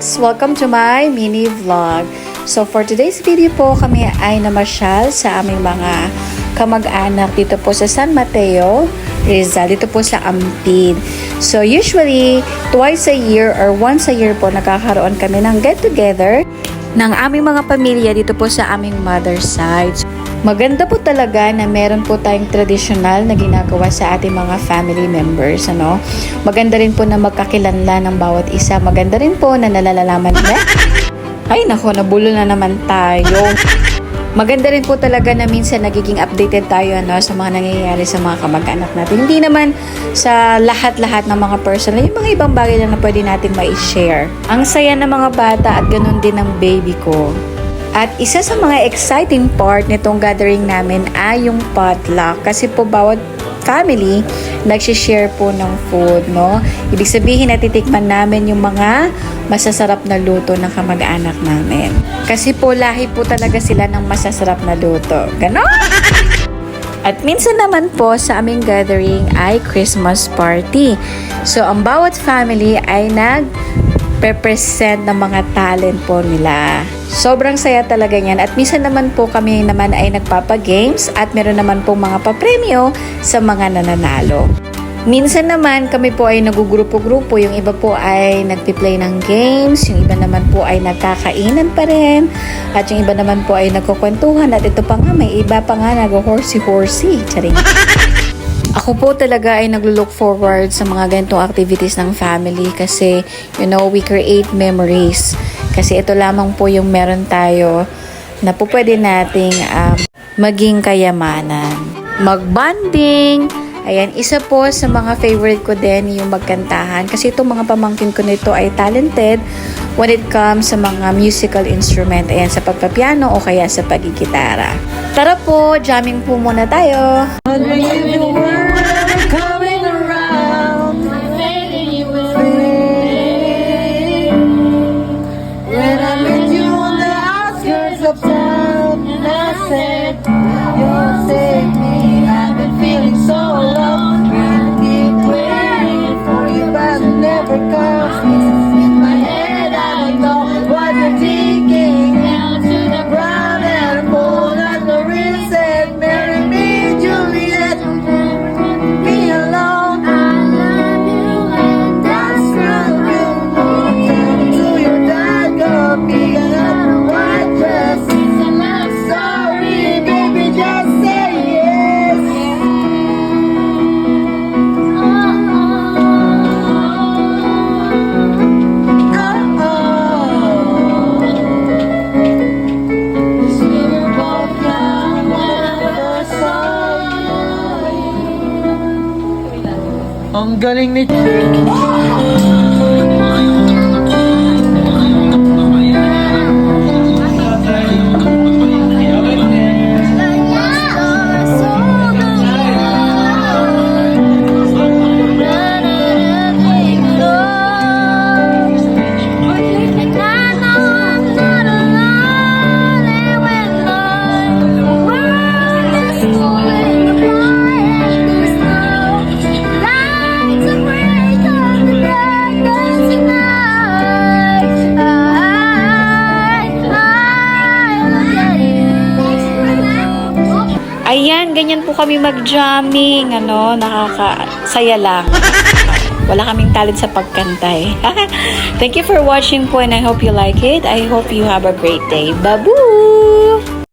friends! Welcome to my mini vlog. So for today's video po, kami ay namasyal sa aming mga kamag-anak dito po sa San Mateo, Rizal, dito po sa Ampid. So usually, twice a year or once a year po nakakaroon kami ng get-together ng aming mga pamilya dito po sa aming mother's side. Maganda po talaga na meron po tayong tradisyonal na ginagawa sa ating mga family members. Ano? Maganda rin po na magkakilanlan ng bawat isa. Maganda rin po na nalalaman nila. Ay nako, nabulo na naman tayo. Maganda rin po talaga na minsan nagiging updated tayo ano, sa mga nangyayari sa mga kamag-anak natin. Hindi naman sa lahat-lahat ng mga personal, yung mga ibang bagay lang na pwede natin ma-share. Ang saya ng mga bata at ganun din ng baby ko. At isa sa mga exciting part nitong gathering namin ay yung potluck. Kasi po bawat family nagsishare po ng food, no? Ibig sabihin natitikman namin yung mga masasarap na luto ng kamag-anak namin. Kasi po lahi po talaga sila ng masasarap na luto. Ganon! At minsan naman po sa aming gathering ay Christmas party. So ang bawat family ay nag present ng mga talent po nila. Sobrang saya talaga niyan at minsan naman po kami naman ay nagpapa-games at meron naman po mga papremyo sa mga nananalo. Minsan naman kami po ay nagugrupo-grupo, yung iba po ay nagpi-play ng games, yung iba naman po ay nagkakainan pa rin, at yung iba naman po ay nagkukwentuhan at ito pa nga, may iba pa nga nag-horsey-horsey. Charing. Ako po talaga ay naglo-look forward sa mga ganitong activities ng family kasi, you know, we create memories. Kasi ito lamang po yung meron tayo na po pwede nating um, maging kayamanan. Magbanding, Ayan, isa po sa mga favorite ko din yung magkantahan kasi itong mga pamangkin ko nito ay talented when it comes sa mga musical instrument. Ayan, sa pagpapiano o kaya sa pagigitara. Tara po, jamming po muna tayo. Wondering of town, and I said, Ang galing ni Ayan, ganyan po kami mag-jamming, ano, nakakasaya lang. Wala kaming talent sa pagkantay. Thank you for watching po and I hope you like it. I hope you have a great day. Babu!